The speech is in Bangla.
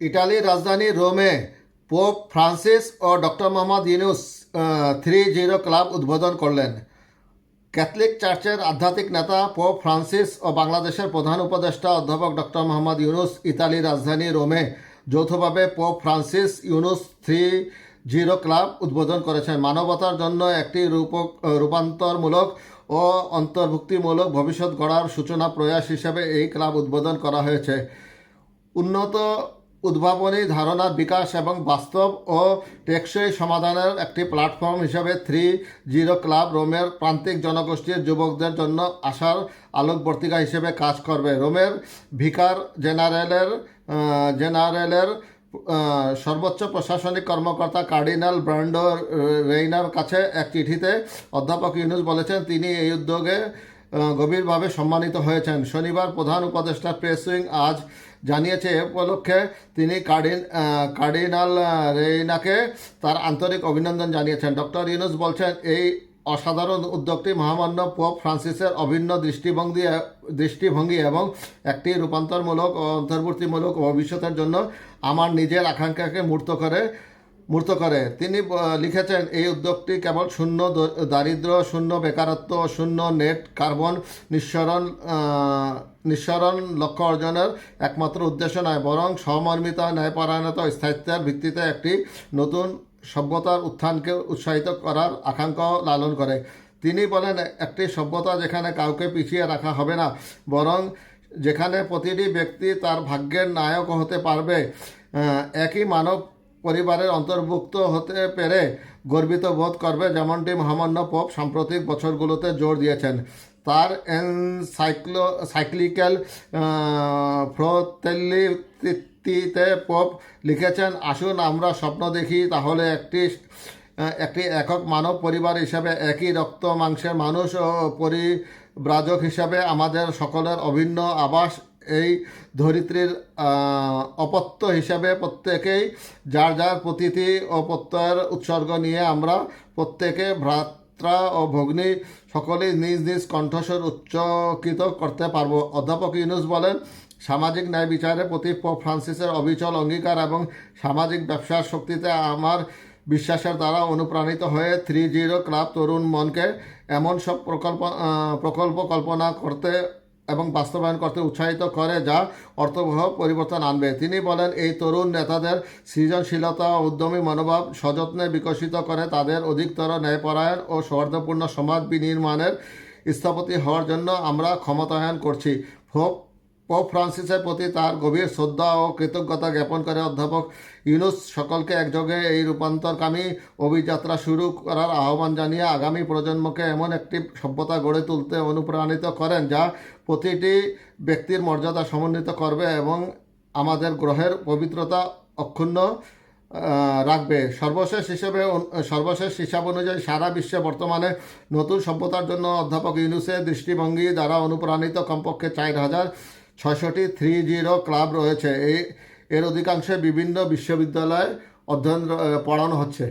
ইটালির রাজধানী রোমে পোপ ফ্রান্সিস ও doctor Muhammad Yunus three zero club উদ্বোধন করলেন। ক্যাথলিক চার্চের আধ্যাত্মিক নেতা পোপ ফ্রান্সিস ও বাংলাদেশের প্রধান উপদেষ্টা অধ্যাপক ডক্টর মোহাম্মদ ইউনুস ইতালির রাজধানী রোমে যৌথভাবে Pope Francis Yunus three zero club উদ্বোধন করেছেন। মানবতার জন্য একটি রূপ, রূপান্তরমূলক ও অন্তর্ভুক্তিমূলক ভবিষ্যৎ গড়ার সূচনা প্রয়াস হিসেবে এই ক্লাব উদ্বোধন করা হয়েছে। উন্নত উদ্ভাবনী ধারণার বিকাশ এবং বাস্তব ও টেকসই সমাধানের একটি প্ল্যাটফর্ম হিসাবে থ্রি জিরো ক্লাব রোমের প্রান্তিক জনগোষ্ঠীর যুবকদের জন্য আশার আলোকবর্তিকা হিসেবে কাজ করবে। রোমের ভিকার জেনারেলের জেনারেলের সর্বোচ্চ প্রশাসনিক কর্মকর্তা কার্ডিনাল ব্র্যান্ডো রেইনার কাছে এক চিঠিতে অধ্যাপক ইউনুস বলেছেন, তিনি এই উদ্যোগে গভীরভাবে সম্মানিত হয়েছেন। শনিবার প্রধান উপদেষ্টা প্রেস উইং আজ জানিয়েছে এ উপলক্ষে তিনি কার্ডিন কার্ডিনাল রেইনাকে তার আন্তরিক অভিনন্দন জানিয়েছেন। ডক্টর ইউনুস বলছেন, এই অসাধারণ উদ্যোগটি মহামান্য পোপ ফ্রান্সিসের অভিন্ন দৃষ্টিভঙ্গি দৃষ্টিভঙ্গি এবং একটি রূপান্তরমূলক অন্তর্বর্তীমূলক ভবিষ্যতের জন্য আমার নিজের আকাঙ্ক্ষাকে মূর্ত করে মূর্ত করে। তিনি লিখেছেন, এই উদ্যোগটি কেবল শূন্য দ- দারিদ্র্য, শূন্য বেকারত্ব, শূন্য নেট কার্বন নিঃসরণ নিঃসরণ লক্ষ্য অর্জনের একমাত্র উদ্দেশ্য নয়, বরং সমর্মিতা ন্যায়পরায়ণতা, স্থায়িত্বের ভিত্তিতে একটি নতুন সভ্যতার উত্থানকে উৎসাহিত করার আকাঙ্ক্ষাও লালন করে। তিনি বলেন, একটি সভ্যতা যেখানে কাউকে পিছিয়ে রাখা হবে না, বরং যেখানে প্রতিটি ব্যক্তি তার ভাগ্যের নায়ক হতে পারবে একই মানব পরিবারের অন্তর্ভুক্ত হতে পেরে গর্বিত বোধ করবে যেমনটি মহামান্য পোপ সাম্প্রতিক বছরগুলোতে জোর দিয়েছেন। তার এনসাইক্লো, সাইক্লিক্যাল ফ্রোতেলিতে পোপ লিখেছেন, আসুন আমরা স্বপ্ন দেখি, তাহলে একটি একটি একক মানব পরিবার হিসাবে একই রক্ত মাংসের মানুষ ও পরিব্রাজক হিসাবে আমাদের সকলের অভিন্ন আবাস এই ধরিত্রীর অপত্য হিসাবে প্রত্যেকেই যার যার প্রতীতি ও প্রত্যয়ের উৎসর্গ নিয়ে আমরা প্রত্যেকে ভ্রাত্রা ও ভগ্নী সকলেই নিজ নিজ কণ্ঠস্বর উচ্চকিত করতে পারব। অধ্যাপক ইউনুস বলেন, সামাজিক ন্যায় বিচারে প্রতি ফ্রান্সিসের অবিচল অঙ্গীকার এবং সামাজিক ব্যবসার শক্তিতে আমার বিশ্বাসের দ্বারা অনুপ্রাণিত হয়ে থ্রি জিরো ক্লাব তরুণ মনকে এমন সব প্রকল্প প্রকল্প কল্পনা করতে এবং বাস্তবায়ন করতে উৎসাহিত করে, যা অর্থবহ পরিবর্তন আনবে। তিনি বলেন, এই তরুণ নেতাদের সৃজনশীলতা ও উদ্যমী মনোভাব সযত্নে বিকশিত করে তাদের অধিকতর ন্যায়পরায়ণ ও সৌহার্দ্যপূর্ণ সমাজ বিনির্মাণের স্থপতি হওয়ার জন্য আমরা ক্ষমতায়ন করছি। হোপ পোপ ফ্রান্সিসের প্রতি তার গভীর শ্রদ্ধা ও কৃতজ্ঞতা জ্ঞাপন করে অধ্যাপক ইউনুস সকলকে একযোগে এই রূপান্তরকামী অভিযাত্রা শুরু করার আহ্বান জানিয়ে আগামী প্রজন্মকে এমন একটি সভ্যতা গড়ে তুলতে অনুপ্রাণিত করেন, যা প্রতিটি ব্যক্তির মর্যাদা সমন্বিত করবে এবং আমাদের গ্রহের পবিত্রতা অক্ষুণ্ণ রাখবে। সর্বশেষ হিসেবে সর্বশেষ হিসাব অনুযায়ী সারা বিশ্বে বর্তমানে নতুন সভ্যতার জন্য অধ্যাপক ইউনুসের দৃষ্টিভঙ্গি দ্বারা অনুপ্রাণিত কমপক্ষে চার হাজার ছয়শটি থ্রি জিরো ক্লাব রয়েছে। এই এর অধিকাংশে বিভিন্ন বিশ্ববিদ্যালয়ে অধ্যয়ন পড়ানো হচ্ছে।